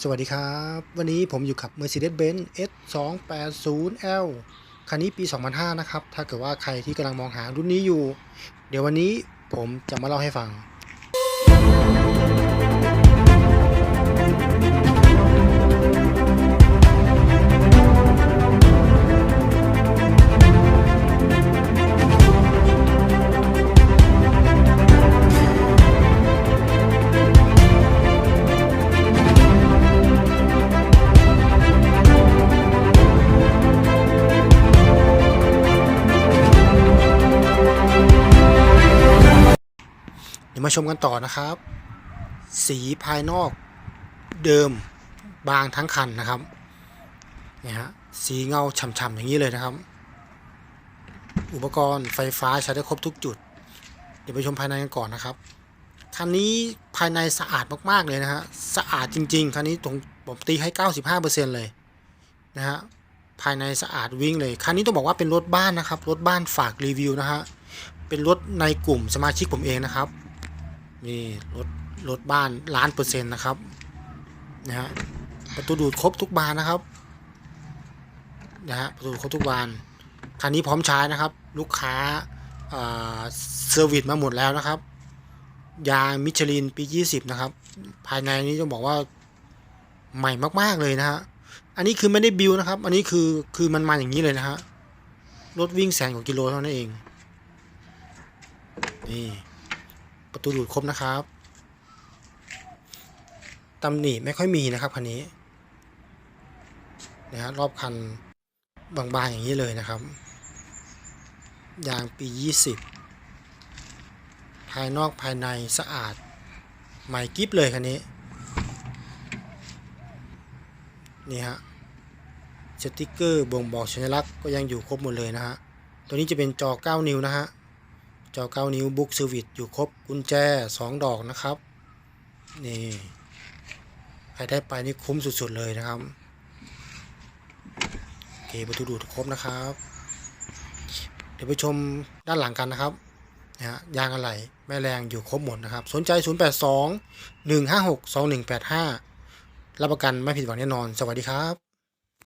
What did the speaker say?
สวัสดีครับ วันนี้ผมอยู่กับ Mercedes-Benz S 2 8 0 L คันนี้ปี 2005 นะครับ ถ้าเกิดว่าใครที่กำลังมองหารุ่นนี้อยู่ เดี๋ยววันนี้ผมจะมาเล่าให้ฟัง ยวมาชมกันต่อนะครับ สีภายนอกเดิมบางทั้งคันนะครับเนี่ยฮะสีเงาฉ่ำๆอย่างนี้เลยนะครับ อุปกรณ์ไฟฟ้าใช้ได้ครบทุกจุด เดี๋ยวไปชมภายในกันก่อนนะครับคันนี้ภายในสะอาดมากๆเลยนะฮะสะอาดจริง ๆคันนี้ผมผมตีให้ 95%เลยนะฮะภายในสะอาดวิ่งเลยคันนี้ต้องบอกว่าเป็นรถบ้านนะครับรถบ้านฝากรีวิวนะฮะเป็นรถในกลุ่มสมาชิกผมเองนะครับ นี่รถรถบ้านล้านเปอร์เซ็นต์นะครับนะฮะประตูดูดครบทุกบานนะครับนะฮะประตูครบทุกบานคันนี้พร้อมใช้นะครับ ลูกค้าเซอร์วิสมาหมดแล้วนะครับ ยางมิชลินปี 20 นะครับ ภายในนี้ต้องบอกว่าใหม่มากๆเลยนะฮะอันนี้คือไม่ได้บิวนะครับ อันนี้คือคือมันมาอย่างนี้เลยนะฮะรถวิ่งแสนกว่ากิโลเท่านั้นเองนี่ ประตูดูดครบนะครับตำหนิไม่ค่อยมีนะครับคันนี้นะฮะรอบคันบางๆอย่างนี้เลยนะครับ ยางปี 20 ภายนอกภายในสะอาดใหม่กิฟเลยคันนี้ นี่ฮะสติกเกอร์บ่งบอกสัญลักษณ์ก็ยังอยู่ครบหมดเลยนะฮะ ตัวนี้จะเป็นจอ 9 นิ้วนะฮะ จอ 9 นิ้วบุ๊กเซอร์วิสอยู่ครบกุญแจ 2 ดอกนะครับ นี่ ใครได้ไปนี่คุ้มสุดๆเลยนะครับ โอเคประตูดูดครบนะครับ เดี๋ยวไปชมด้านหลังกันนะครับนะฮะยางอะไหล่แม่แรงอยู่ครบหมดนะครับ สนใจ 082 156 2185 รับประกันไม่ผิดหวังแน่นอน สวัสดีครับ